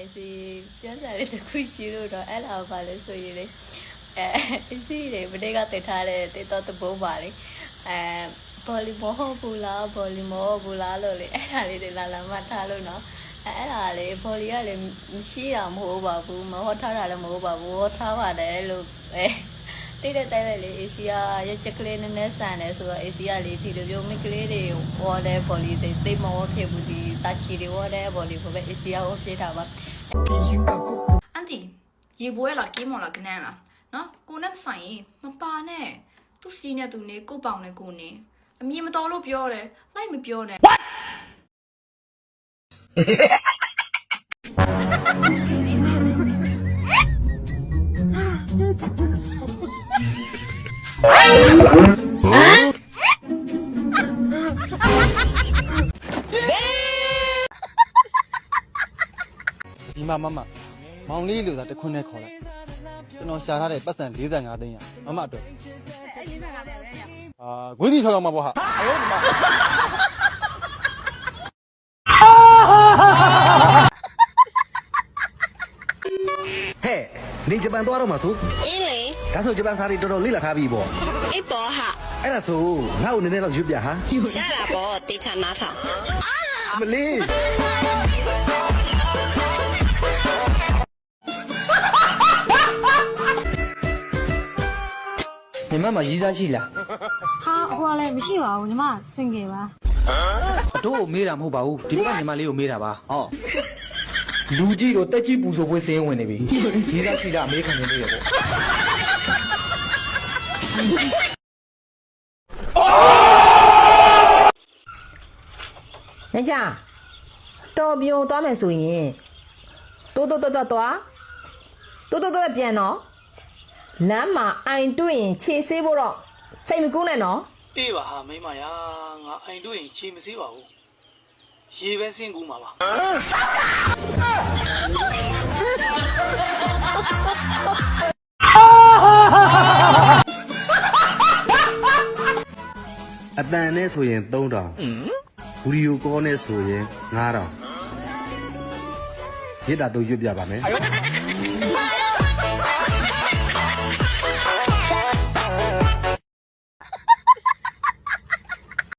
အေးစီပြောကြတယ်တခုရှိလို့တော့အဲ့ဒါဘာလဲဆိုရင်လေအဲအေးစီလေမနေ့ကတင်ထားတဲ့တေတော့တဘုံပါလေအဲဘောလီမောဟုတ်ဘူးလားဘောလီမောဟုတ်ဘူးလားလို့လေအဲ့ဒါလေးတွေလာလာမှထားလို့နော်အဲအဲ့ဒါလေဘောလီကလေမရှိတာမဟုတ်ပါဘူးမဟုတ်ထားတာလည်းမဟုတ်ပါဘူးဟောထားပါတယ်လို့အဲ တိတဲ့တဲပဲလေ AC ကရချက်ကလေးနည်းနည်းဆန်တယ်ဆိုတော့ AC ကလေဒီလိုမျိုးမိကလေးတွေဝေါ်တဲ့ဘော်လီတွေတိတ်မဝဖြစ်ဘူးဒီတာချီတွေဝေါ်တဲ့ဘော်လီကိုပဲ AC ကဝေါ်ဖြစ်တာပါအန်တီရေပွဲလားကင်းမော်လားကနန်းလားနော်ကိုနဲ့မဆိုင်ရင်မပါနဲ့သူ့စီးနဲ့သူနေကို့ပေါင်နဲ့ကိုနေအမြင်မတော်လို့ပြောတယ်လိုက်မပြောနဲ့ ဒီမှာမမမောင်လေးလို့သာတခွန်းနဲ့ခေါ်လိုက်ကျွန်တော်ရှာထားတဲ့ပတ်စံ45သိန်းရမမအတွက်အဲ45သိန်းပဲရအာဂွင်းစီထောက်တော့မှာပေါ့ဟာအေးဒီမှာ နေဂျပန်သွားတော့မှာသူအေးလေဒါဆိုဂျပန်စာရီတော်တော်လေ့လာထားပြီပေါ့အေးပေါ်ဟာအဲ့ဒါဆိုငါ့ကိုနည်းနည်းတော့ရွတ်ပြဟာရတာပေါ့တေချာနားထောင်မလေးညီမမှာရေးစားရှိလားဟာဟိုကလည်းမရှိပါဘူးညီမစင်ကေပါအတို့ကိုမေးတာမဟုတ်ပါဘူးဒီဘက်ကညီမလေးကိုမေးတာပါဟော လူကြီးတို့တက်ကြီးပူဆိုပွဲစင်းဝင်နေပြီရေးစားရှိလားအမေခံနေနေရပေါ့။ညကြတော်ပြုံသွားမယ်ဆိုရင်တိုးတိုးတိုးတိုးသွားတိုးတိုးတိုးပြန်တော့လမ်းမှာအိုင်တွေ့ရင်ခြေဆေးဖို့တော့စိတ်မကူးနဲ့နော်အေးပါဟာမိမရာငါအိမ်တို့ရင်ခြေမစေးပါဘူး ရေပဲဆင်းကူးမှာပါအတန်နဲ့ဆိုရင်3000ဗီဒီယိုကောနဲ့ဆိုရင်9000ရစ်တာတော့ရွတ်ပြပါမယ်